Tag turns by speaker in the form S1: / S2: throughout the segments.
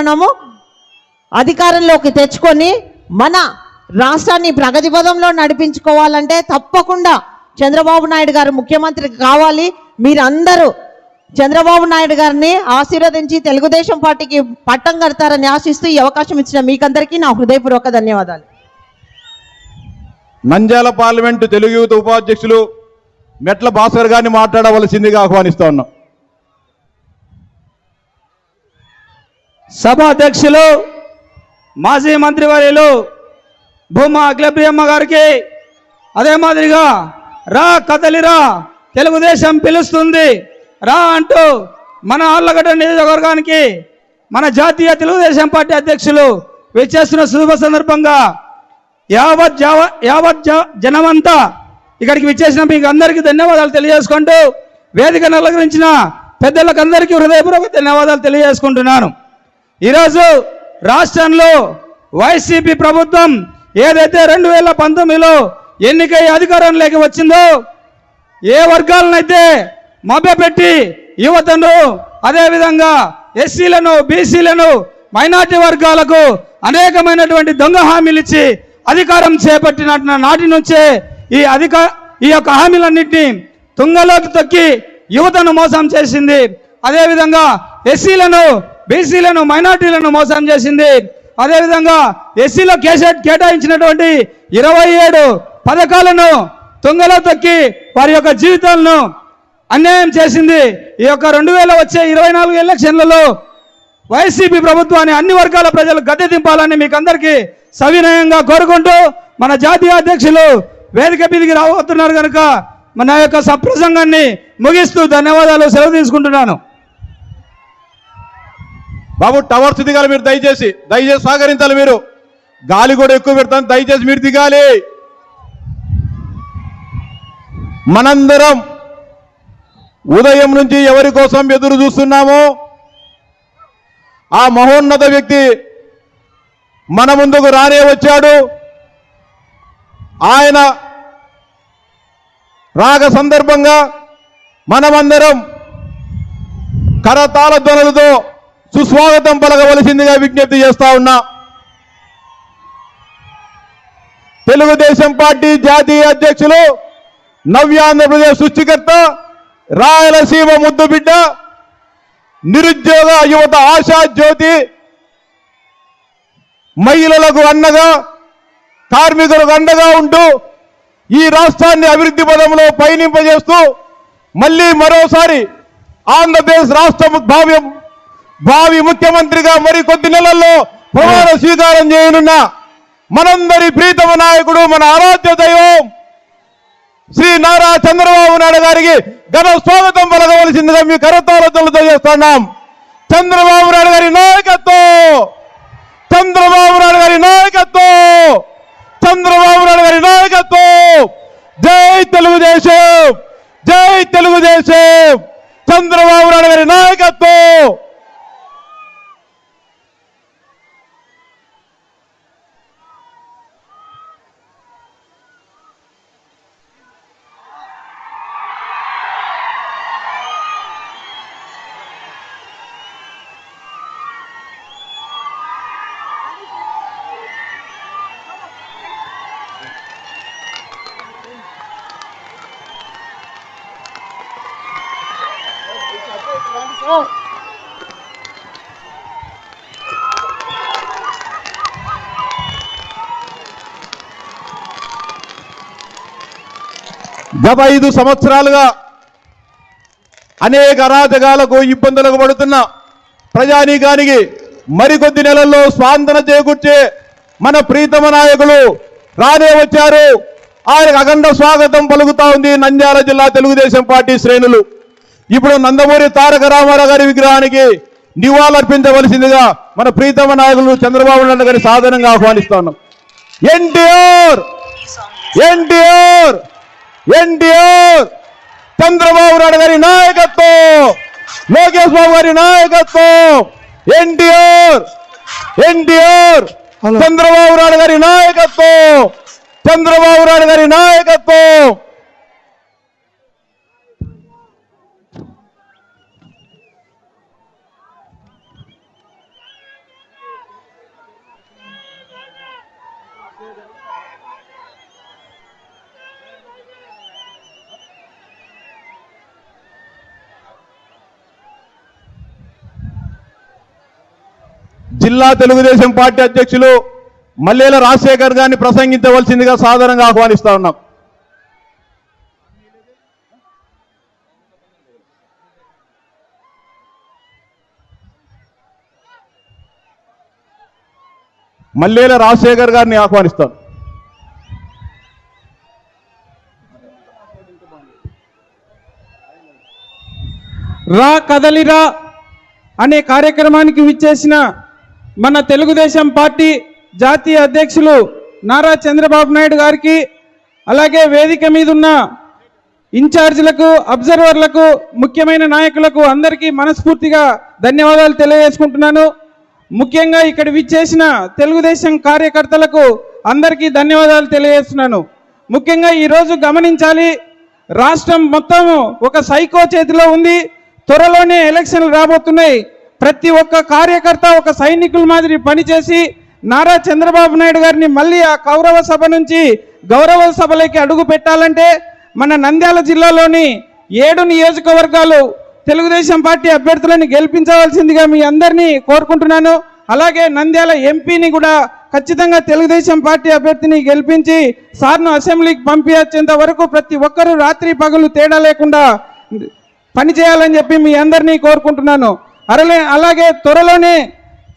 S1: మనము అధికారంలోకి తెచ్చుకొని మన రాష్ట్రాన్ని ప్రగతి పదంలో నడిపించుకోవాలంటే తప్పకుండా చంద్రబాబు నాయుడు గారు ముఖ్యమంత్రి కావాలి. మీరందరూ చంద్రబాబు నాయుడు గారిని ఆశీర్వదించి తెలుగుదేశం పార్టీకి పట్టం కడతారని ఆశిస్తూ ఈ అవకాశం ఇచ్చిన మీకందరికీ నా హృదయపూర్వక ధన్యవాదాలు.
S2: నంద్యాల పార్లమెంటు తెలుగు యువత ఉపాధ్యక్షులు మెట్ల భాస్కర్ గారిని మాట్లాడవలసిందిగా ఆహ్వానిస్తా ఉన్నాం.
S3: సభ అధ్యక్షులు మాజీ మంత్రివర్యులు భూమా అఖిలప్రియమ్మ గారికి అదే మాదిరిగా రా కదలిరా తెలుగుదేశం పిలుస్తుంది. రా అంటూ మన ఆళ్ళగడ్డ నియోజకవర్గానికి మన జాతీయ తెలుగుదేశం పార్టీ అధ్యక్షులు విచ్చేస్తున్న శుభ సందర్భంగా యావత్ జావ యావత్ జ- జనమంతా ఇక్కడికి విచ్చేసిన మీకు అందరికీ ధన్యవాదాలు తెలియజేసుకుంటూ వేదిక నలగరించిన పెద్దలకందరికీ హృదయపూర్వక ధన్యవాదాలు తెలియజేసుకుంటున్నాను. ఈరోజు రాష్ట్రంలో వైసీపీ ప్రభుత్వం ఏదైతే రెండు వేల పంతొమ్మిదిలో ఎన్నికై అధికారంలోకి వచ్చిందో ఏ వర్గాలనైతే మభ్యపెట్టి యువతను అదేవిధంగా ఎస్సీలను బీసీలను మైనార్టీ వర్గాలకు అనేకమైనటువంటి దొంగ హామీలు ఇచ్చి అధికారం చేపట్టిన నాటి నుంచే ఈ అధిక ఈ యొక్క హామీలన్నింటినీ తుంగలోకి తొక్కి యువతను మోసం చేసింది. అదేవిధంగా ఎస్సీలను బీసీలను మైనార్టీలను మోసం చేసింది. అదేవిధంగా ఎస్సీలో కేసెట్ కేటాయించినటువంటి ఇరవై ఏడు పథకాలను తుంగలో తొక్కి వారి యొక్క జీవితాలను అన్యాయం చేసింది. ఈ యొక్క రెండు వేల వచ్చే ఇరవై నాలుగు ఎలక్షన్లలో వైసీపీ ప్రభుత్వాన్ని అన్ని వర్గాల ప్రజలు గద్దె దింపాలని మీకు అందరికీ సవినయంగా కోరుకుంటూ మన జాతీయ అధ్యక్షులు వేదిక మీదికి రాబోతున్నారు కనుక మన యొక్క సప్రసంగాన్ని ముగిస్తూ ధన్యవాదాలు సెలవు తీసుకుంటున్నాను.
S2: బాబు టవర్స్ దిగాలి మీరు దయచేసి దయచేసి సహకరించాలి మీరు. గాలి కూడా ఎక్కువ పెడతాను దయచేసి మీరు దిగాలి. మనందరం ఉదయం నుంచి ఎవరి కోసం ఎదురు చూస్తున్నామో ఆ మహోన్నత వ్యక్తి మన ముందుకు రానే వచ్చాడు. ఆయన రాగ సందర్భంగా మనమందరం కరతాళ ధ్వనులతో సుస్వాగతం పలకవలసిందిగా విజ్ఞప్తి చేస్తా ఉన్నా. తెలుగుదేశం పార్టీ జాతీయ అధ్యక్షులు నవ్యాంధ్రప్రదేశ్ సృష్టికర్త రాయలసీమ ముద్దుబిడ్డ నిరుద్యోగ యువత ఆశా జ్యోతి మహిళలకు అండగా కార్మికులకు అండగా ఉంటూ ఈ రాష్ట్రాన్ని అభివృద్ధి పదంలో పయనింపజేస్తూ మళ్ళీ మరోసారి ఆంధ్రప్రదేశ్ రాష్ట్ర భావ్యం భావి ముఖ్యమంత్రిగా మరి కొద్ది నెలల్లో ప్రమాణ స్వీకారం చేయనున్న మనందరి ప్రీతమ నాయకుడు మన ఆరాధ్య దైవం శ్రీ నారా చంద్రబాబు నాయుడు గారికి ఘన స్వాగతం పలకవలసిందిగా మీ కరతాలతో చేస్తున్నాం చంద్రబాబు నాయుడు గారి నాయకత్వం! చంద్రబాబు నాయుడు గారి నాయకత్వం! చంద్రబాబు నాయుడు గారి నాయకత్వం! జై తెలుగుదేశం! జై తెలుగుదేశం! చంద్రబాబు నాయుడు గారి నాయకత్వం! గత ఐదు సంవత్సరాలుగా అనేక అరాధకాలకు ఇబ్బందులకు పడుతున్న ప్రజానీకానికి మరికొద్ది నెలల్లో స్వాంతన చేకూర్చే మన ప్రీతమ నాయకులు రానే వచ్చారు. ఆయనకు అఖండ స్వాగతం పలుకుతా ఉంది నంద్యాల జిల్లా తెలుగుదేశం పార్టీ శ్రేణులు. ఇప్పుడు నందమూరి తారక రామారావు గారి విగ్రహానికి నివాళులర్పించవలసిందిగా మన ప్రీతమ నాయకులు చంద్రబాబు నాయుడు గారి సాధారణంగా ఆహ్వానిస్తా ఉన్నాం. ఎన్టీఆర్! ఎన్టీఆర్! ఎన్టీఆర్! చంద్రబాబు నాయుడు గారి నాయకత్వం! లోకేష్ బాబు గారి నాయకత్వం! ఎన్టీఆర్! ఎన్టీఆర్! చంద్రబాబు నాయుడు గారి నాయకత్వం! చంద్రబాబు నాయుడు గారి నాయకత్వం! జిల్లా తెలుగుదేశం పార్టీ అధ్యక్షులు మల్లేల రాజశేఖర్ గారిని ప్రసంగించవలసిందిగా సాధారణంగా ఆహ్వానిస్తా ఉన్నాం. మల్లేల రాజశేఖర్ గారిని ఆహ్వానిస్తాను
S4: రా కదలిరా అనే కార్యక్రమానికి విచ్చేసిన మన తెలుగుదేశం పార్టీ జాతీయ అధ్యక్షులు నారా చంద్రబాబు నాయుడు గారికి అలాగే వేదిక మీద ఉన్న ఇన్ఛార్జీలకు అబ్జర్వర్లకు ముఖ్యమైన నాయకులకు అందరికీ మనస్ఫూర్తిగా ధన్యవాదాలు తెలియజేసుకుంటున్నాను. ముఖ్యంగా ఇక్కడ విచ్చేసిన తెలుగుదేశం కార్యకర్తలకు అందరికీ ధన్యవాదాలు తెలియజేస్తున్నాను. ముఖ్యంగా ఈరోజు గమనించాలి రాష్ట్రం మొత్తం ఒక సైకో చేతిలో ఉంది. త్వరలోనే ఎలక్షన్లు రాబోతున్నాయి. ప్రతి ఒక్క కార్యకర్త ఒక సైనికుల మాదిరి పనిచేసి నారా చంద్రబాబు నాయుడు గారిని మళ్ళీ ఆ కౌరవ సభ నుంచి గౌరవ సభలోకి అడుగు పెట్టాలంటే మన నంద్యాల జిల్లాలోని ఏడు నియోజకవర్గాలు తెలుగుదేశం పార్టీ అభ్యర్థులను గెలిపించవలసిందిగా మీ అందరినీ కోరుకుంటున్నాను. అలాగే నంద్యాల ఎంపీని కూడా ఖచ్చితంగా తెలుగుదేశం పార్టీ అభ్యర్థిని గెలిపించి సార్ను అసెంబ్లీకి పంపించేంత వరకు ప్రతి ఒక్కరూ రాత్రి పగలు తేడా లేకుండా పనిచేయాలని చెప్పి మీ అందరినీ కోరుకుంటున్నాను. అరలే అలాగే త్వరలోనే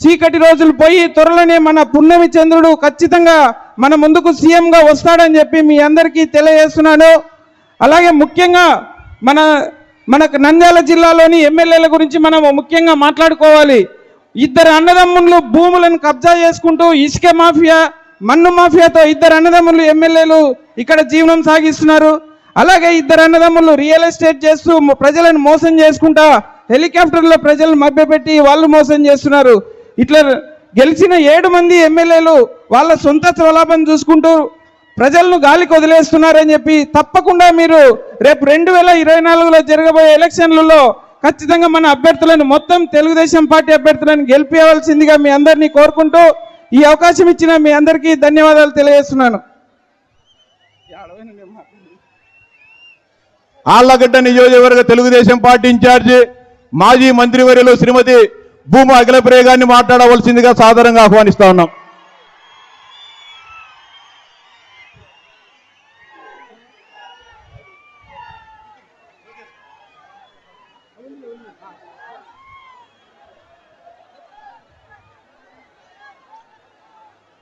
S4: చీకటి రోజులు పోయి త్వరలోనే మన పున్నమి చంద్రుడు ఖచ్చితంగా మన ముందుకు సీఎంగా వస్తాడని చెప్పి మీ అందరికీ తెలియజేస్తున్నాను. అలాగే ముఖ్యంగా మన మనకు నంద్యాల జిల్లాలోని ఎమ్మెల్యేల గురించి మనం ముఖ్యంగా మాట్లాడుకోవాలి. ఇద్దరు అన్నదమ్ములు భూములను కబ్జా చేసుకుంటూ ఇసుక మాఫియా మన్ను మాఫియాతో ఇద్దరు అన్నదమ్ములు ఎమ్మెల్యేలు ఇక్కడ జీవనం సాగిస్తున్నారు. అలాగే ఇద్దరు అన్నదమ్ములు రియల్ ఎస్టేట్ చేస్తూ ప్రజలను మోసం చేసుకుంటా హెలికాప్టర్లో ప్రజలను మభ్యపెట్టి వాళ్ళు మోసం చేస్తున్నారు. ఇట్లా గెలిచిన ఏడు మంది ఎమ్మెల్యేలు వాళ్ళ సొంత స్వలాభం చూసుకుంటూ ప్రజలను గాలికి వదిలేస్తున్నారని చెప్పి తప్పకుండా మీరు రేపు రెండు వేల ఇరవై నాలుగులో జరగబోయే ఎలక్షన్లలో ఖచ్చితంగా మన అభ్యర్థులను మొత్తం తెలుగుదేశం పార్టీ అభ్యర్థులను గెలిపేయవలసిందిగా మీ అందరినీ కోరుకుంటూ ఈ అవకాశం ఇచ్చిన మీ అందరికీ ధన్యవాదాలు తెలియజేస్తున్నాను.
S2: ఆళ్ళగడ్డ నియోజకవర్గ తెలుగుదేశం పార్టీ ఇన్ఛార్జి మాజీ మంత్రివర్యులు శ్రీమతి భూమా అఖిలప్రియ గారిని మాట్లాడవలసిందిగా సాధారణంగా ఆహ్వానిస్తా ఉన్నాం.